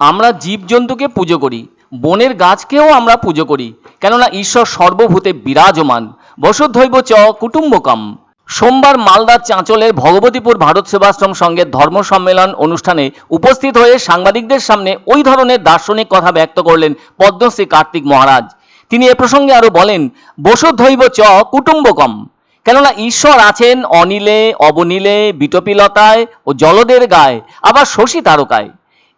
আমরা জীবজন্তুকে পুজো করি, বনের গাছকেও আমরা পুজো করি, কেননা ঈশ্বর সর্বভূতে বিরাজমান। বসুধৈব চ কুটুম্বকম। সোমবার মালদার চাঁচলের ভগবতীপুর ভারত সেবাশ্রম সঙ্গের ধর্ম সম্মেলন অনুষ্ঠানে উপস্থিত হয়ে সাংবাদিকদের সামনে ওই ধরনের দার্শনিক কথা ব্যক্ত করলেন পদ্মশ্রী কার্তিক মহারাজ। তিনি এ প্রসঙ্গে আরও বলেন বসুধৈব চ কুটুম্বকম। কেননা ঈশ্বর আছেন অনিলে, অবনীলে, বিটপিলতায় ও জলদের গায়ে, আবার শশী তারকায়।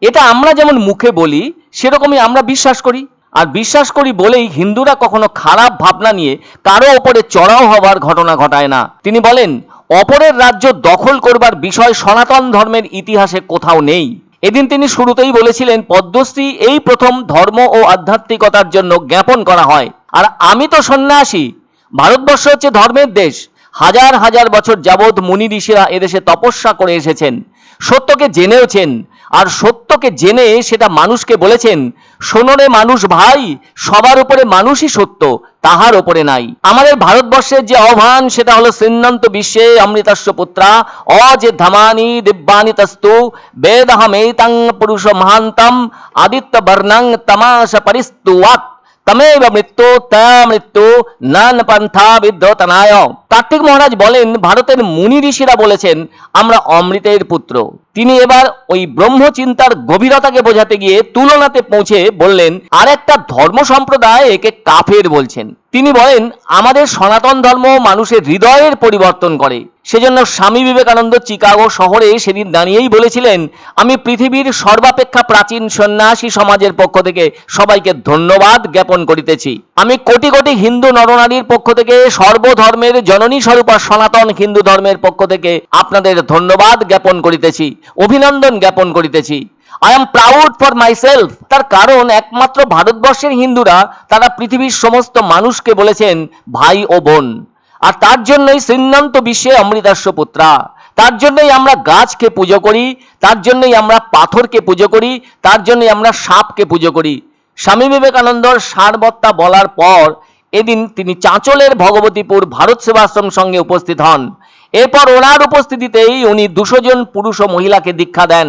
এটা আমরা যেমন মুখে বলি, সেরকমই আমরা বিশ্বাস করি। আর বিশ্বাস করি বলেই হিন্দুরা কখনো খারাপ ভাবনা নিয়ে কারও ওপরে চড়াও হবার ঘটনা ঘটায় না। তিনি বলেন, অপরের রাজ্য দখল করবার বিষয় সনাতন ধর্মের ইতিহাসে কোথাও নেই। এদিন তিনি শুরুতেই বলেছিলেন, পদ্মশ্রী এই প্রথম ধর্ম ও আধ্যাত্মিকতার জন্য জ্ঞাপন করা হয়। আর আমি তো সন্ন্যাসী, ভারতবর্ষ হচ্ছে ধর্মের দেশ। হাজার হাজার বছর যাবৎ মুনি ঋষিরা এদেশে তপস্যা করে এসেছেন। সত্যকে জেনেওছেন আর সত্যকে জেনে সেটা মানুষকে বলেছেন শোনরে মানুষ ভাই, সবার উপরে মানুষই সত্য, তাহার উপরে নাই। আমাদের ভারতবর্ষের যে আহ্বান সেটা হলো সিন্নন্ত বিশ্বে অমৃতস্য পুত্রা, অজে ধামানি দিব্যানি তস্তু, বেদহমেতাং পুরুষ মহান্তম আদিত্য বর্ণং তমাস পরিস্তুয়াত, তমেব মৃত্যু তা মৃত্যু, নান পন্থা বিদ্যতনায় কার্তিক মহারাজ বলেন, ভারতের মুনি ঋষিরা বলেছেন, আমরা অমৃতের পুত্র। তিনি এবার ওই ব্রহ্মচিন্তার গভীরতাকে বোঝাতে গিয়ে তুলনাতে পৌঁছে বললেন আর একটা ধর্ম সম্প্রদায় একে কাফের বলছেন। তিনি বলেন, আমাদের সনাতন ধর্ম মানুষের হৃদয়ের পরিবর্তন করে। সেজন্য স্বামী বিবেকানন্দ চিকাগো শহরে সেদিন দাঁড়িয়েই বলেছিলেন, আমি পৃথিবীর সর্বাপেক্ষা প্রাচীন সন্ন্যাসী সমাজের পক্ষ থেকে সবাইকে ধন্যবাদ জ্ঞাপন করিতেছি। আমি কোটি কোটি হিন্দু নরনারীর পক্ষ থেকে সর্বধর্মের জননী স্বরূপা সনাতন হিন্দু ধর্মের পক্ষ থেকে আপনাদের ধন্যবাদ জ্ঞাপন করিতেছি, অভিনন্দন জ্ঞাপন করিতেছি। I am proud for myself তার কারণ একমাত্র ভারতবর্ষের হিন্দুরা তারা পৃথিবীর সমস্ত মানুষকে বলেছেন ভাই ও বোন। আর তার জন্যই শ্রীনন্ত বিশ্বে অমৃতাস্য পুত্রা। তার জন্যই আমরা গাছকে পুজো করি, তার জন্যই আমরা পাথরকে পুজো করি, তার জন্যই আমরা সাপকে পুজো করি। স্বামী বিবেকানন্দর সারবত্তা বলার পর এদিন তিনি চাঁচলের ভগবতীপুর ভারত সেবাশ্রম সঙ্গে উপস্থিত হন। এরপর ওনার উপস্থিতিতেই উনি দুশো জন পুরুষ ও মহিলাকে দীক্ষা দেন।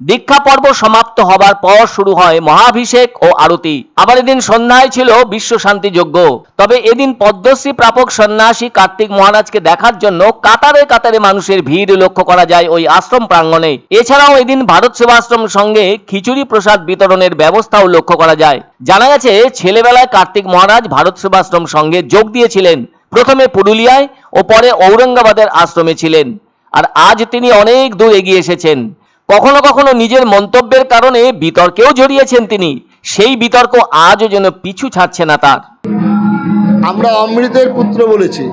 দীক্ষা পর্ব সমাপ্ত হবার পর শুরু হয় মহাভিষেক ও আরতি। আবার এদিন সন্ধ্যায় ছিল বিশ্ব শান্তি যজ্ঞ। তবে এদিন পদ্মশ্রী প্রাপক সন্ন্যাসী কার্তিক মহারাজকে দেখার জন্য কাতারে কাতারে মানুষের ভিড় লক্ষ্য করা যায় ওই আশ্রম প্রাঙ্গণে। এছাড়াও এদিন ভারত সেবাশ্রম সঙ্গে খিচুড়ি প্রসাদ বিতরণের ব্যবস্থাও লক্ষ্য করা যায়। জানা গেছে, ছেলেবেলায় কার্তিক মহারাজ ভারত সেবাশ্রম সঙ্গে যোগ দিয়েছিলেন। প্রথমে পুরুলিয়ায় ও পরে ঔরঙ্গাবাদের আশ্রমে ছিলেন। আর আজ তিনি অনেক দূর এগিয়ে এসেছেন। কখনো কখনো নিজের মন্তব্যের কারণে বিতর্কেও জড়িয়েছেন তিনি। সেই বিতর্ক আজও যেন পিছু ছাড়ছে না তার। আমরা অমৃতের পুত্র বলেছি।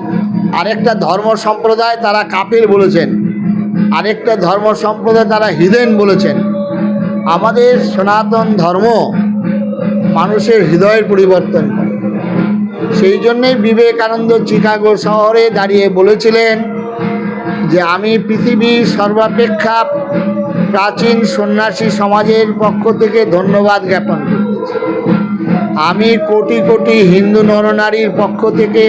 আরেকটা ধর্ম সম্প্রদায় তারা কাপের বলেছেন। আরেকটা ধর্ম সম্প্রদায় তারা হিদেন বলেছেন। আমাদের সনাতন ধর্ম মানুষের হৃদয়ের পরিবর্তন করে। সেই জন্যই বিবেকানন্দ চিকাগো শহরে দাঁড়িয়ে বলেছিলেন যে, আমি পৃথিবীর সর্বাপেক্ষা প্রাচীন সন্ন্যাসী সমাজের পক্ষ থেকে ধন্যবাদ জ্ঞাপন আমি কোটি কোটি হিন্দু নরনারীর পক্ষ থেকে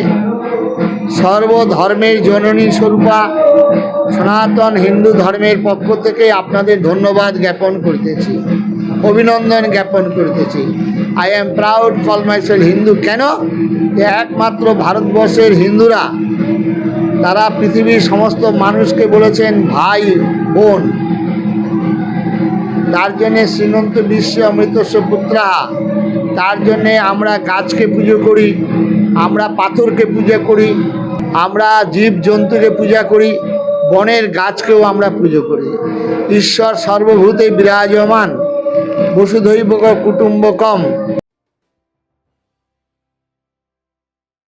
সর্বধর্মের জননী স্বরূপা সনাতন হিন্দু ধর্মের পক্ষ থেকে আপনাদের ধন্যবাদ জ্ঞাপন করতেছি, অভিনন্দন জ্ঞাপন করতেছি। I am proud call myself Hindu কেন? যে একমাত্র ভারতবর্ষের হিন্দুরা, তারা পৃথিবীর সমস্ত মানুষকে বলেছেন ভাই, বোন। তার জন্যে শ্রীমন্ত বিশ্ব অমৃতস্ব পুত্রা। তার জন্যে আমরা গাছকে পুজো করি, আমরা পাথরকে পূজা করি, আমরা জীব জন্তুকে পূজা করি, বনের গাছকেও আমরা পুজো করি। ঈশ্বর সর্বভূতে বিরাজমান। বসুধৈব কুটুম্বকম।